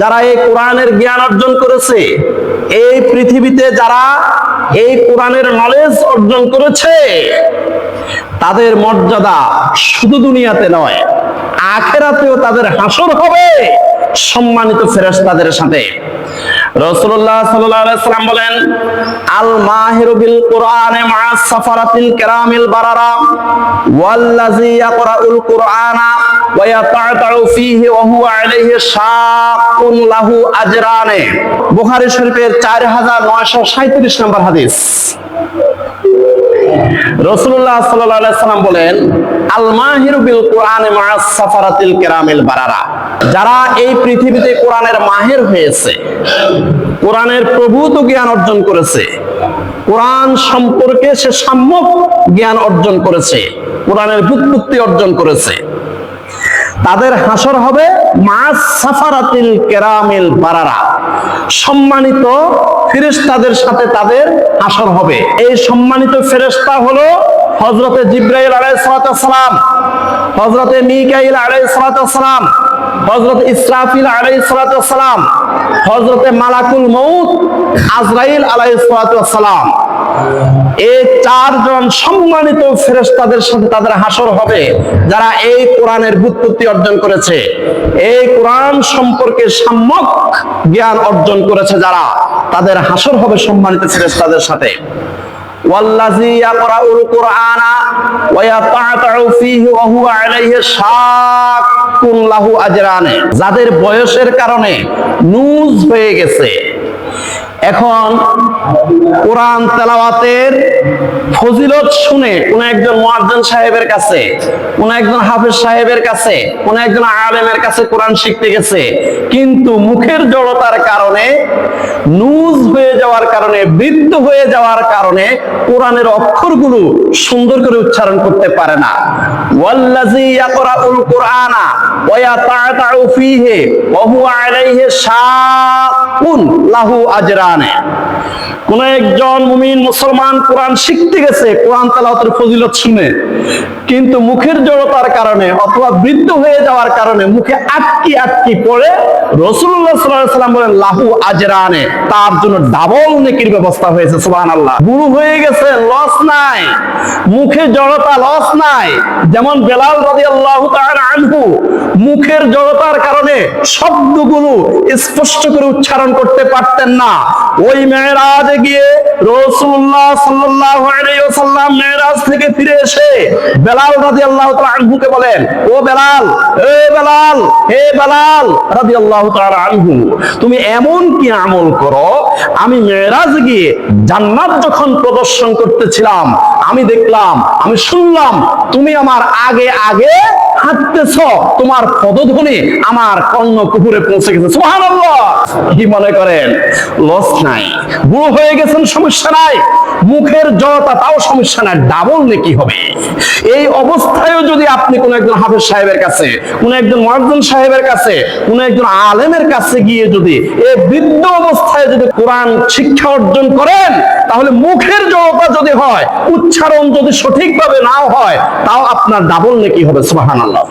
যারা এই কোরআনের জ্ঞান অর্জন করেছে, এই পৃথিবীতে যারা এই কোরআনের নলেজ অর্জন করেছে, তাদের মর্যাদা শুধু দুনিয়াতে নয়, আখেরাতেও তাদের হাসর হবে সম্মানিত ফেরেশতাদের সাথে। রাসূলুল্লাহ সাল্লাল্লাহু আলাইহি সাল্লাম বলেন আল মাহিরু বিল কোরআনে মা সাফারাতিল কিরামিল বারারা, ওয়াল্লাযী ইয়াকরাউল কোরআনা ওয়া ইয়াতা'তাউ ফীহি ওয়া হুয়া আলাইহি শাকুন লাহু আজরানে। বুখারী শরীফের 4937 নম্বর হাদিস। রসুল্লাহ সাল্লাম বলেন আল মাহিরু বিল কোরআনে সাফারাতিল কিরামিল বারারা। যারা এই পৃথিবীতে কোরআনের মাহের হয়েছে, কোরআনের প্রভূত জ্ঞান অর্জন করেছে, কোরআন সম্পর্কে সে সাম্যক জ্ঞান অর্জন করেছে, কোরআনের বুৎপত্তি অর্জন করেছে, তাদের হাসর হবে মাস সাফারাতিল কেরামিল বারারা। সম্মানিত ফেরেশতাদের সাথে তাদের আসর হবে। এই সম্মানিত ফেরেশতা হলো হজরতে জিব্রাইল আলাইসালাম সালাম হযরতে মিকাইল আলাইসালাম হজরত ইসরাফিল আলাইসালাম সালাম হযরতে মালাকুল মৌত আজরাইল আলাইহিস এই চারজন সম্মানিত ফেরেশতাদের সাথে তাদের হাসর হবে, যারা এই কোরআনের বুৎপত্তি অর্জন করেছে। এই কোরআন সম্পর্কে সাম্যক জ্ঞান অর্জন করেছে যারা, তাদের হাসর হবে সম্মানিত ফেরেশতাদের সাথে। যাদের বয়সের কারণে নুজ হয়ে গেছে। এখন কোরআন তেলাওয়াতের ফজিলত শুনে কোন একজন মুয়াজ্জিন সাহেবের কাছে, কোন একজন হাফেজ সাহেবের কাছে, কোন একজন আলেমের কাছে কোরআন শিখতে গেছে, কিন্তু মুখের জড়তার কারণে, নুজ হয়ে যাওয়ার কারণে, বৃদ্ধ হয়ে যাওয়ার কারণে কোরআনের অক্ষরগুলো সুন্দর করে উচ্চারণ করতে পারে না। ওয়াল্লাযী ইয়াকরাউল কুরআনা ওয়া ইয়াতা'তাউ ফীহি ওয়া হুয়া আলাইহি শাকুন লাহু আজরানে। কোন একজন মুমিন মুসলমান কোরআন শিখতে গেছে, কোরআন তেলাওয়াতের ফজিলত শুনে। কিন্তু মুখের জড়তার কারণে অথবা বৃদ্ধ হয়ে যাওয়ার কারণে মুখে আটকি আটকি পড়ে রসুল্লাহ সাল্লাম বলেন, লাহু আজরানে তার জন্য ডাবল নেকির ব্যবস্থা হয়েছে, সুবহানাল্লাহ। বুড়ো হয়ে গেছে লস নাই। মুখে জড়তা লস নাই। যেমন বেলাল রাদিয়াল্লাহু তাআলা আনহু, মুখের জড়তার কারণে শব্দগুলো স্পষ্ট করে উচ্চারণ করতে পারতেন না। ওই মেয়েরাজে গিয়ে রসুল্লাহ আলাইহি মেয়েরাজ থেকে ফিরে এসে বেলাল রাদিয়াল্লাহু তাআলা আনহুকে বলেন, ও বেলাল, এ বেলাল, হে বেলাল রাদিয়াল্লাহু তাআলা আনহু, তুমি এমন কি আমল করো? আমি মেয়েরাজ গিয়ে জান্নাত যখন প্রদর্শন করতেছিলাম, আমি দেখলাম, আমি শুনলাম, তুমি আমার আগে আগে হাঁটতেছ, তোমার পদধ্বনি আমার কর্ণ কুকুরে পৌঁছে গেছে। সুবহানাল্লাহ। কি মনে করেন? লস নাই। বুড়ো হয়ে গেছেন, সমস্যা নাই। মুখের জড়তা তাও সমস্যা নাই। ডাবল নাকি হবে? এই অবস্থায়ও যদি আপনি কোন একজন হাফেজ সাহেবের কাছে, কোন একজন মুয়াজ্জিন সাহেবের কাছে, কোন একজন আলেমের কাছে গিয়ে যদি এই বৃদ্ধ অবস্থায় যদি কোরআন শিক্ষা অর্জন করেন তাহলে মুখের জড়তা যদি হয়, উচ্চারণ যদি সঠিকভাবে নাও হয়, তাও আপনার ডাবল নাকি হবে, সুবহানাল্লাহ।